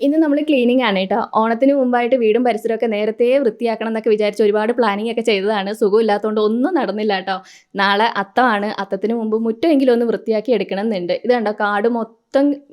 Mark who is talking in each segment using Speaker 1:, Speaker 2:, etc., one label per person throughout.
Speaker 1: ഇന്ന് നമ്മൾ ക്ലീനിങ് ആണ് കേട്ടോ. ഓണത്തിന് മുമ്പായിട്ട് വീടും പരിസരമൊക്കെ നേരത്തെ വൃത്തിയാക്കണം എന്നൊക്കെ വിചാരിച്ച് ഒരുപാട് പ്ലാനിങ് ഒക്കെ ചെയ്തതാണ്. സുഖമില്ലാത്തതുകൊണ്ട് ഒന്നും നടന്നില്ല കേട്ടോ. നാളെ അത്തമാണ്. അത്തത്തിന് മുമ്പ് മുറ്റമെങ്കിലും ഒന്ന് വൃത്തിയാക്കി എടുക്കണം എന്നുണ്ട്. ഇത് കണ്ടോ? കാട് മൊത്തം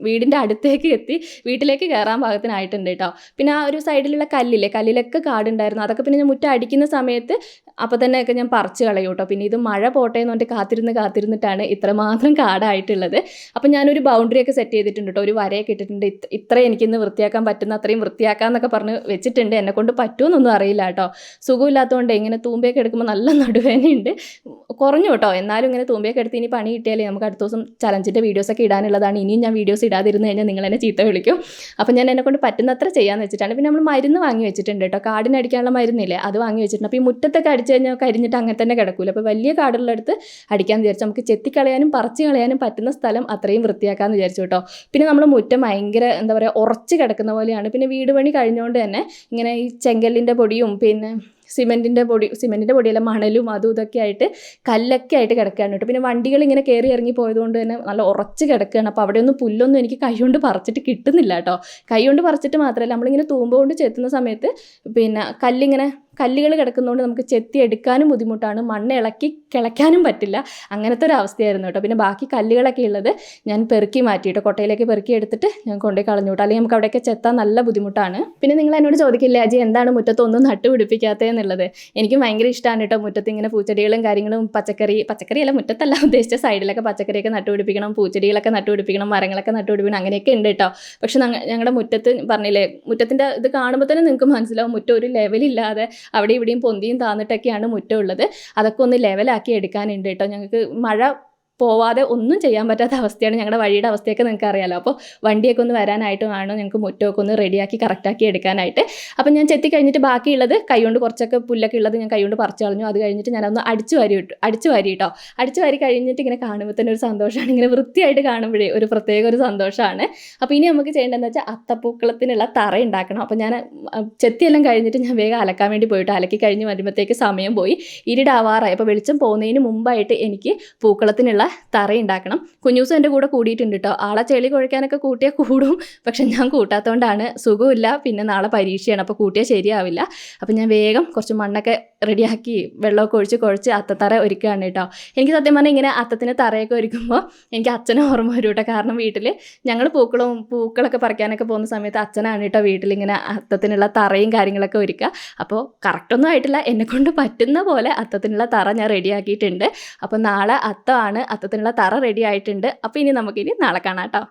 Speaker 1: വീടിന്റെ അടുത്തേക്ക് എത്തി വീട്ടിലേക്ക് കയറാൻ പാകത്തിനായിട്ടുണ്ട് കേട്ടോ പിന്നെ ആ ഒരു സൈഡിലുള്ള കല്ലിലെ കല്ലിലൊക്കെ കാടുണ്ടായിരുന്നു. അതൊക്കെ പിന്നെ ഞാൻ മുറ്റം അടിക്കുന്ന സമയത്ത് അപ്പോൾ തന്നെയൊക്കെ ഞാൻ പറിച്ച് കളയും കേട്ടോ പിന്നെ ഇത് മഴ പോട്ടെ എന്ന് പറഞ്ഞിട്ട് കാത്തിരുന്ന് കാത്തിരുന്നിട്ടാണ് ഇത്രമാത്രം കാടായിട്ടുള്ളത്. അപ്പോൾ ഞാനൊരു ബൗണ്ടറി ഒക്കെ സെറ്റ് ചെയ്തിട്ടുണ്ട് കേട്ടോ ഒരു വരയൊക്കെ ഇട്ടിട്ടുണ്ട്. ഇത്ര- എനിക്കിന്ന് വൃത്തിയാക്കാൻ പറ്റുന്ന അത്രയും വൃത്തിയാക്കാമെന്നൊക്കെ പറഞ്ഞ് വെച്ചിട്ടുണ്ട്. എന്നെ കൊണ്ട് പറ്റുമെന്നൊന്നും അറിയില്ല കേട്ടോ സുഖമില്ലാത്തതുകൊണ്ട് ഇങ്ങനെ തൂമ്പയൊക്കെ എടുക്കുമ്പോൾ നല്ല നടുവേദനയുണ്ട് കുറഞ്ഞു കേട്ടോ എന്നാലും ഇങ്ങനെ തൂമ്പയൊക്കെ എടുത്ത് ഇനി പണി കിട്ടിയാലേ നമുക്ക് അടുത്ത ദിവസം ചലഞ്ചിന്റെ വീഡിയോസൊക്കെ ഇടാനുള്ളതാണ്. ഇനിയും ഞാൻ വീഡിയോസ് ഇടാതിരുന്ന് കഴിഞ്ഞാൽ നിങ്ങൾ എന്നെ ചീത്ത വിളിക്കും. അപ്പോൾ ഞാൻ എന്നെ കൊണ്ട് പറ്റുന്നത്ര ചെയ്യാന്ന് വെച്ചിട്ടാണ്. പിന്നെ നമ്മൾ മരുന്ന് വാങ്ങി വെച്ചിട്ടുണ്ട് കേട്ടോ. കാടിന് അടിക്കാനുള്ള മരുന്നില്ലേ? അത് വാങ്ങി വെച്ചിട്ടുണ്ട്. അപ്പോൾ ഈ മുറ്റത്തൊക്കെ അടിച്ചു കഴിഞ്ഞാൽ കരിഞ്ഞിട്ട് അങ്ങനെ തന്നെ കിടക്കൂല. അപ്പോൾ വലിയ കാടുള്ളടുത്ത് അടിക്കാൻ വിചാരിച്ചു. നമുക്ക് ചെത്തിക്കളയാനും പറിച്ച് കളയാനും പറ്റുന്ന സ്ഥലം അത്രയും വൃത്തിയാക്കാമെന്ന് വിചാരിച്ചു കേട്ടോ. പിന്നെ നമ്മൾ മുറ്റം ഭയങ്കര എന്താ പറയുക ഉറച്ച് കിടക്കുന്ന പോലെയാണ്. പിന്നെ വീട് പണി കഴിഞ്ഞുകൊണ്ട് തന്നെ ഇങ്ങനെ ഈ ചെങ്കല്ലിന്റെ പൊടിയും പിന്നെ സിമെന്റിന്റെ പൊടി സിമെന്റിന്റെ പൊടിയല്ല മണലും അതും ഇതൊക്കെ ആയിട്ട് കല്ലൊക്കെ ആയിട്ട് കിടക്കുകയാണ് കേട്ടോ. പിന്നെ വണ്ടികൾ ഇങ്ങനെ കയറി ഇറങ്ങി പോയതുകൊണ്ട് തന്നെ നല്ല ഉറച്ച് കിടക്കുകയാണ്. അപ്പോൾ അവിടെ ഒന്നും പുല്ലൊന്നും എനിക്ക് കൈകൊണ്ട് പറിച്ചിട്ട് കിട്ടുന്നില്ല കേട്ടോ. കൈകൊണ്ട് പറിച്ചിട്ട് മാത്രമല്ല നമ്മളിങ്ങനെ തൂമ്പ കൊണ്ട് ചെത്തുന്ന സമയത്ത് പിന്നെ കല്ലിങ്ങനെ കല്ലുകൾ കിടക്കുന്നതുകൊണ്ട് നമുക്ക് ചെത്തി എടുക്കാനും ബുദ്ധിമുട്ടാണ്. മണ്ണ് ഇളക്കി കിളയ്ക്കാനും പറ്റില്ല. അങ്ങനത്തെ ഒരു അവസ്ഥയായിരുന്നു കേട്ടോ. പിന്നെ ബാക്കി കല്ലുകളൊക്കെ ഉള്ളത് ഞാൻ പെറുക്കി മാറ്റിയിട്ട്. കൊട്ടയിലേക്ക് പെറുക്കി എടുത്തിട്ട് ഞാൻ കൊണ്ടുപോയി കളഞ്ഞു കേട്ടോ അല്ലെങ്കിൽ നമുക്ക് അവിടെയൊക്കെ ചെത്താൻ നല്ല ബുദ്ധിമുട്ടാണ്. പിന്നെ നിങ്ങൾ എന്നോട് ചോദിക്കില്ല അജി എന്താണ് മുറ്റത്തൊന്നും നട്ടുപിടിപ്പിക്കാത്തതെന്നുള്ളത് എനിക്ക് ഭയങ്കര ഇഷ്ടമാണ് കേട്ടോ മുറ്റത്ത് ഇങ്ങനെ പൂച്ചെടികളും കാര്യങ്ങളും പച്ചക്കറി പച്ചക്കറി അല്ല മുറ്റത്തല്ല ഉദ്ദേശിച്ച സൈഡിലൊക്കെ പച്ചക്കറിയൊക്കെ നട്ടുപിടിപ്പിക്കണം പൂച്ചെടികളൊക്കെ നട്ടുപിടിപ്പിക്കണം മരങ്ങളൊക്കെ നട്ടുപിടിപ്പിക്കണം അങ്ങനെയൊക്കെ ഉണ്ട് കേട്ടോ. പക്ഷെ ഞങ്ങളുടെ മുറ്റത്ത് പറഞ്ഞില്ലേ മുറ്റത്തിന്റെ ഇത് കാണുമ്പോൾ തന്നെ നിങ്ങൾക്ക് മനസ്സിലാവും മുറ്റം ഒരു ലെവലില്ലാതെ അവിടെ ഇവിടെയും പൊന്തിയും താന്നിട്ടൊക്കെയാണ് മുറ്റമുള്ളത് അതൊക്കെ ഒന്ന് ലെവലാക്കി എടുക്കാനുണ്ട് കേട്ടോ. ഞങ്ങൾക്ക് മഴ പോവാതെ ഒന്നും ചെയ്യാൻ പറ്റാത്ത അവസ്ഥയാണ് ഞങ്ങളുടെ വഴിയുടെ അവസ്ഥയൊക്കെ നിങ്ങൾക്ക് അറിയാലോ. അപ്പോൾ വണ്ടിയൊക്കെ ഒന്ന് വരാനായിട്ട് വേണം? ഞങ്ങൾക്ക് മുറ്റമൊക്കെ ഒന്ന് റെഡിയാക്കി കറക്റ്റാക്കി എടുക്കാനായിട്ട്. അപ്പം ഞാൻ ചെത്തി കഴിഞ്ഞിട്ട് ബാക്കിയുള്ളത് കൈകൊണ്ട് കുറച്ചൊക്കെ പുല്ലൊക്കെ ഉള്ളത് ഞാൻ കൈകൊണ്ട് പറിച്ചു കളഞ്ഞു. അത് കഴിഞ്ഞിട്ട് ഞാനൊന്ന് അടിച്ചു വാരി ഇട്ടു. അടിച്ചു വാരി കേട്ടോ അടിച്ചു വാരി കഴിഞ്ഞിട്ട് ഇങ്ങനെ കാണുമ്പോൾ തന്നെ ഒരു സന്തോഷമാണ്. ഇങ്ങനെ വൃത്തിയായിട്ട് കാണുമ്പോഴേ ഒരു പ്രത്യേക ഒരു സന്തോഷമാണ്. അപ്പോൾ ഇനി നമുക്ക് ചെയ്യേണ്ടതെന്ന് വെച്ചാൽ അത്തപ്പൂക്കളത്തിനുള്ള തറ ഉണ്ടാക്കണം അപ്പോൾ ഞാൻ ചെത്തിയെല്ലാം കഴിഞ്ഞിട്ട് ഞാൻ വേഗം അലക്കാൻ വേണ്ടി പോയിട്ട് അലക്കി കഴിഞ്ഞ് വരുമ്പോഴത്തേക്ക് സമയം പോയി. ഇരുടാവാറായി. അപ്പോൾ വെളിച്ചം പോകുന്നതിന് മുമ്പായിട്ട് എനിക്ക് പൂക്കളത്തിനുള്ള തറ ഉണ്ടാക്കണം കുഞ്ഞൂസും എന്റെ കൂടെ കൂടിയിട്ടുണ്ട് കേട്ടോ ആളെ ചെളി കുഴക്കാനൊക്കെ കൂട്ടിയാൽ കൂടും. പക്ഷെ ഞാൻ കൂട്ടാത്തതുകൊണ്ടാണ് സുഖമില്ല പിന്നെ നാളെ പരീക്ഷയാണ്. അപ്പോൾ കൂട്ടിയാൽ ശരിയാവില്ല. അപ്പോൾ ഞാൻ വേഗം കുറച്ച് മണ്ണൊക്കെ റെഡിയാക്കി വെള്ളമൊക്കെ ഒഴിച്ച് കുഴച്ച് അത്തത്തറ ഒരുക്കുകയാണ് കേട്ടോ എനിക്ക് സത്യം പറഞ്ഞാൽ ഇങ്ങനെ അത്തത്തിന് തറയൊക്കെ ഒരുക്കുമ്പോൾ എനിക്ക് അച്ഛനെ ഓർമ്മ വരും കേട്ടോ കാരണം വീട്ടിൽ ഞങ്ങൾ പൂക്കളും പൂക്കളൊക്കെ പറിക്കാനൊക്കെ പോകുന്ന സമയത്ത് അച്ഛനാണ് കേട്ടോ വീട്ടിൽ ഇങ്ങനെ അത്തത്തിനുള്ള തറയും കാര്യങ്ങളൊക്കെ ഒരുക്കുക. അപ്പോൾ കറക്റ്റൊന്നും ആയിട്ടില്ല. എന്നെക്കൊണ്ട് പറ്റുന്ന പോലെ അത്തത്തിനുള്ള തറ ഞാൻ റെഡിയാക്കിയിട്ടുണ്ട്. അപ്പോൾ നാളെ അത്തമാണ് അത്തത്തിനുള്ള തറ റെഡി ആയിട്ടുണ്ട്. അപ്പോൾ ഇനി നമുക്കിനി നാളെ കാണാം കേട്ടോ.